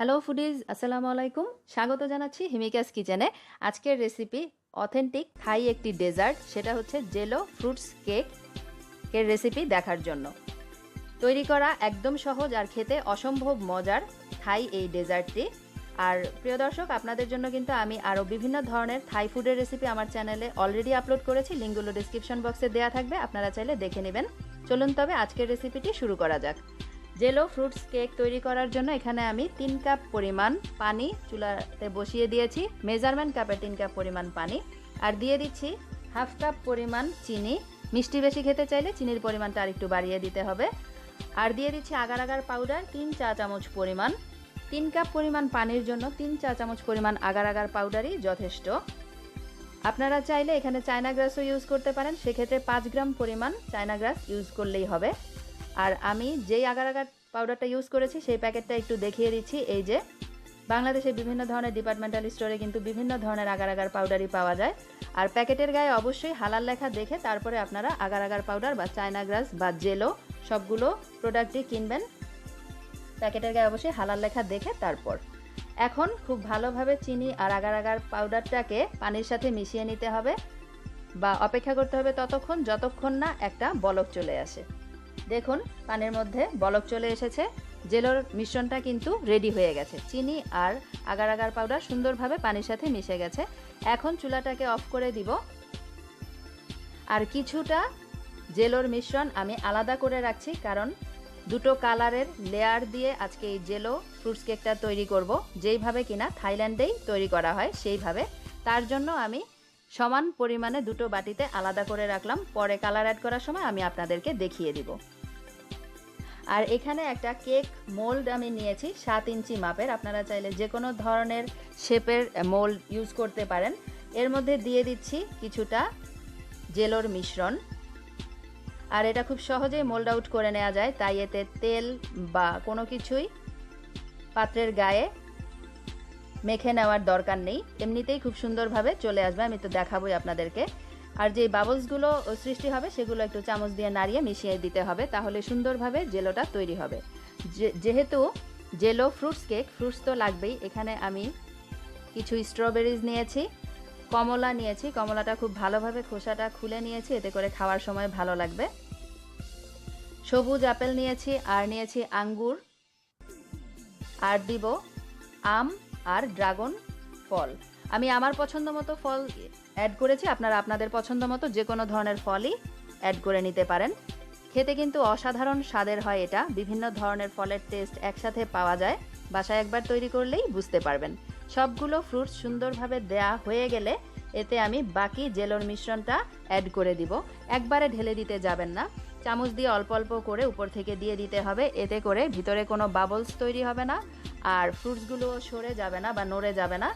Hello foodies আসসালামু আলাইকুম স্বাগত জানাচ্ছি হিমিকাস কিচেনে আজকের রেসিপি অথেন্টিক থাই একটি ডেজার্ট সেটা হচ্ছে জেলো ফ্রুটস কেক এর রেসিপি দেখার জন্য তৈরি করা একদম সহজ আর খেতে অসম্ভব মজার থাই এই ডেজার্টটি আর প্রিয় দর্শক আপনাদের জন্য কিন্তু আমি আরও বিভিন্ন ধরনের থাই ফুডের রেসিপি আমার চ্যানেলে অলরেডি আপলোড করেছি লিঙ্কগুলো ডিসক্রিপশন বক্সে দেওয়া থাকবে আপনারা চাইলে দেখে নেবেন চলুন তবে আজকের রেসিপিটি শুরু করা যাক জেলো ফ্রুটস কেক তৈরি করার জন্য এখানে আমি তিন কাপ পরিমাণ পানি চুলাতে বসিয়ে দিয়েছি। মেজারমেন্ট কাপে তিন কাপ পরিমাণ পানি। আর দিয়ে দিচ্ছি হাফ কাপ পরিমাণ চিনি। মিষ্টি বেশি খেতে চাইলে চিনির পরিমাণটা আর একটু বাড়িয়ে দিতে হবে। আর দিয়ে দিচ্ছি আগার আগার পাউডার, তিন চা চামচ পরিমাণ। তিন কাপ পরিমাণ পানির জন্য তিন চা চামচ পরিমাণ আগার আগার পাউডারই যথেষ্ট। আপনারা চাইলে এখানে চায়না গ্রাসও ইউজ করতে পারেন। সেক্ষেত্রে পাঁচ গ্রাম পরিমাণ চায়না গ্রাস ইউজ করলেই হবে। আর আমি যেই আগার আগার পাউডারটা ইউজ করেছি, সেই প্যাকেটটা একটু দেখিয়ে দিচ্ছি। এই যে বাংলাদেশে বিভিন্ন ধরনের ডিপার্টমেন্টাল স্টোরে কিন্তু বিভিন্ন ধরনের আগার আগার পাউডারই পাওয়া যায়। আর প্যাকেটের গায়ে অবশ্যই হালাল লেখা দেখে তারপরে আপনারা আগার আগার পাউডার বা চায়না গ্রাস বা জেলো সবগুলো প্রোডাক্টই কিনবেন। প্যাকেটের গায়ে অবশ্যই হালাল লেখা দেখে তারপর। এখন খুব ভালোভাবে চিনি আর আগার আগার পাউডারটাকে পানির সাথে মিশিয়ে নিতে হবে বা অপেক্ষা করতে হবে ততক্ষণ, যতক্ষণ না একটা বলক চলে আসে। দেখুন, পানির মধ্যে বলক চলে এসেছে। জেলোর মিশ্রণটা কিন্তু রেডি হয়ে গেছে। চিনি আর আগার আগার পাউডার সুন্দরভাবে পানির সাথে মিশে গেছে। এখন চুলাটাকে অফ করে দিব। আর কিছুটা জেলোর মিশ্রণ আমি আলাদা করে রাখছি, কারণ দুটো কালারের লেয়ার দিয়ে আজকে এই জেলো ফ্রুটস কেকটা তৈরি করব। যেইভাবে কিনা থাইল্যান্ডেই তৈরি করা হয়, সেইভাবে। তার জন্য আমি সমান পরিমাণে দুটো বাটিতে আলাদা করে রাখলাম। পরে কালার অ্যাড করার সময় আমি আপনাদেরকে দেখিয়ে দিব। আর এখানে একটা কেক মোল্ড আমি নিয়েছি, সাত ইঞ্চি মাপের। আপনারা চাইলে যে কোনো ধরনের শেপের মোল্ড ইউজ করতে পারেন। এর মধ্যে দিয়ে দিচ্ছি কিছুটা জেলোর মিশ্রণ। আর এটা খুব সহজেই মোল্ড আউট করে নেওয়া যায়। তাই এতে তেল বা কোনো কিছুই পাত্রের গায়ে মেখে নেওয়ার দরকার নেই। এমনিতেই খুব সুন্দরভাবে চলে আসবে। আমি তো দেখাবোই আপনাদেরকে। আর যে বাবলসগুলো সৃষ্টি হবে, সেগুলো একটু চামচ দিয়ে নাড়িয়ে মিশিয়ে দিতে হবে, তাহলে সুন্দরভাবে জেলোটা তৈরি হবে। যেহেতু জেলো ফ্রুটস কেক, ফ্রুটস তো লাগবেই। এখানে আমি কিছু স্ট্রবেরিজ নিয়েছি, কমলা নিয়েছি। কমলাটা খুব ভালোভাবে খোসাটা খুলে নিয়েছি, এতে করে খাওয়ার সময় ভালো লাগবে। সবুজ আপেল নিয়েছি, আর নিয়েছি আঙ্গুর, আর দিব আম আর ড্রাগন ফল। আমি আমার পছন্দ মতো ফল অ্যাড করেছি, আপনারা আপনাদের পছন্দ মতো যে কোনো ধরনের ফলই অ্যাড করে নিতে পারেন। খেতে কিন্তু অসাধারণ স্বাদের হয় এটা, বিভিন্ন ধরনের ফলের টেস্ট একসাথে পাওয়া যায়, বাসায় একবার তৈরি করলেই বুঝতে পারবেন। সবগুলো ফ্রুটস সুন্দরভাবে দেয়া হয়ে গেলে এতে আমি বাকি জেলোর মিশ্রণটা অ্যাড করে দিব। একবারে ঢেলে দিতে যাবেন না। চামচ দিয়ে অল্প অল্প করে উপর থেকে দিয়ে দিতে হবে। এতে করে ভিতরে কোনো বাবলস তৈরি হবে না আর ফ্রুটসগুলো সরে যাবে না বা নড়ে যাবে না।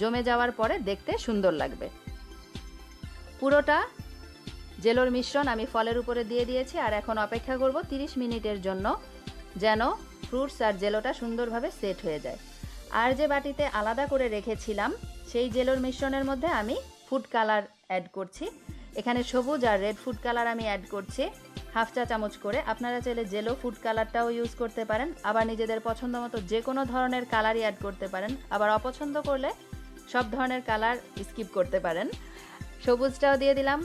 জমে যাওয়ার পরে দেখতে সুন্দর লাগবে। পুরোটা জেলোর মিশ্রণ আমি ফলের উপরে দিয়ে দিয়েছি আর এখন অপেক্ষা করব 30 মিনিটের জন্য যেন ফ্রুটস আর জেলোটা সুন্দরভাবে সেট হয়ে যায়। আর যে বাটিতে আলাদা করে রেখেছিলাম, সেই জেলোর মিশ্রণের মধ্যে আমি ফুড কালার অ্যাড করছি। এখানে সবুজ আর রেড ফুড কালার আমি অ্যাড করছি। হাফ চা চামচ করে। আপনারা চাইলে জেলো ফুড কালারটাও ইউজ করতে পারেন। আবার নিজেদের পছন্দ মতো যে কোনো ধরনের কালারই অ্যাড করতে পারেন। আবার অপছন্দ করলে সব ধরনের কালার স্কিপ করতে পারেন। সবুজটাও দিয়ে দিলাম।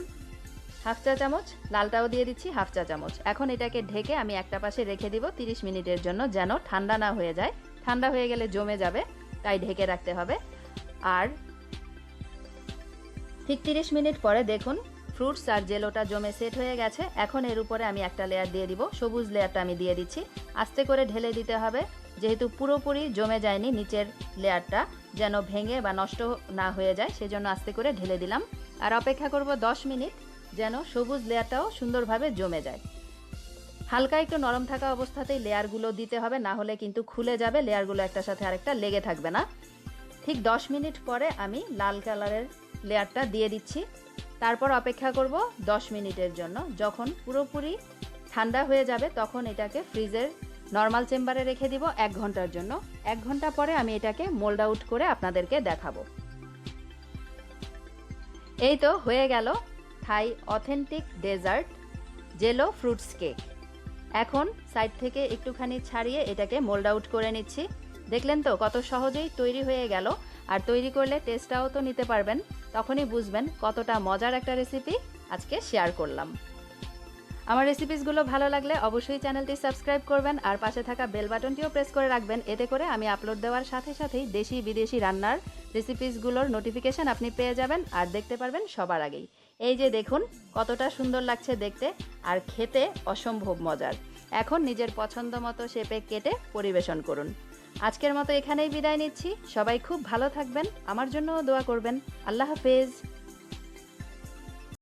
হাফ চা চামচ। লালটাও দিয়ে দিচ্ছি, হাফ চা চামচ। এখন এটাকে ঢেকে আমি একটা পাশে রেখে দিব। 30 মিনিটের জন্য যেন ঠান্ডা না হয়ে যায়। ঠান্ডা হয়ে গেলে জমে যাবে, তাই ঢেকে রাখতে হবে। আর ঠিক 30 মিনিট পরে দেখুন ফ্রুটস আর জেলোটা জমে সেট হয়ে গেছে। এখন এর উপরে আমি একটা লেয়ার দিয়ে দিব। সবুজ লেয়ারটা আমি দিয়ে দিচ্ছি। আস্তে করে ঢেলে দিতে হবে। যেহেতু পুরোপুরি জমে যায়নি নিচের লেয়ারটা যেন ভেঙে বা নষ্ট না হয়ে যায়, সেজন্য আস্তে করে ঢেলে দিলাম। আর অপেক্ষা করব 10 মিনিট, যেন সবুজ লেয়ারটাও সুন্দরভাবে জমে যায়। হালকা একটু নরম থাকা অবস্থাতেই লেয়ারগুলো দিতে হবে, না হলে কিন্তু খুলে যাবে লেয়ারগুলো একটার সাথে আরেকটা লেগে থাকবে না। ঠিক 10 মিনিট পরে আমি লাল কালারের লেয়ারটা দিয়ে দিচ্ছি। তারপর অপেক্ষা করব 10 মিনিটের জন্য। যখন পুরোপুরি ঠান্ডা হয়ে যাবে, তখন এটাকে ফ্রিজের নর্মাল চেম্বারে রেখে দিব এক ঘণ্টার জন্য। এক ঘণ্টা পরে আমি এটাকে মোল্ড আউট করে আপনাদেরকে দেখাবো। এই তো হয়ে গেল Thai authentic dessert jello fruits cake. এখন সাইড থেকে একটুখানি ছাড়িয়ে এটাকে মোল্ড আউট করে নিচ্ছি। দেখলেন তো কত সহজেই তৈরি হয়ে গেল। আর তৈরি করলে টেস্টটাও তো নিতে পারবেন। তখনই বুঝবেন কতটা মজার একটা রেসিপি আজকে শেয়ার করলাম। আমার রেসিপিসগুলো ভালো লাগলে অবশ্যই চ্যানেলটি সাবস্ক্রাইব করবেন আর পাশে থাকা বেল বাটনটিও প্রেস করে রাখবেন। এতে করে আমি আপলোড দেওয়ার সাথে সাথেই দেশি বিদেশি রান্নার রেসিপিসগুলোর নোটিফিকেশন আপনি পেয়ে যাবেন আর দেখতে পারবেন সবার আগেই। এই যে দেখুন, কতটা সুন্দর লাগছে দেখতে আর খেতে অসম্ভব মজার। এখন নিজের পছন্দ মতো শেপে কেটে পরিবেশন করুন। আজকের মতো এখানেই বিদায় নিচ্ছি। সবাই খুব ভালো থাকবেন। আমার জন্য দোয়া করবেন। আল্লাহ হাফেজ।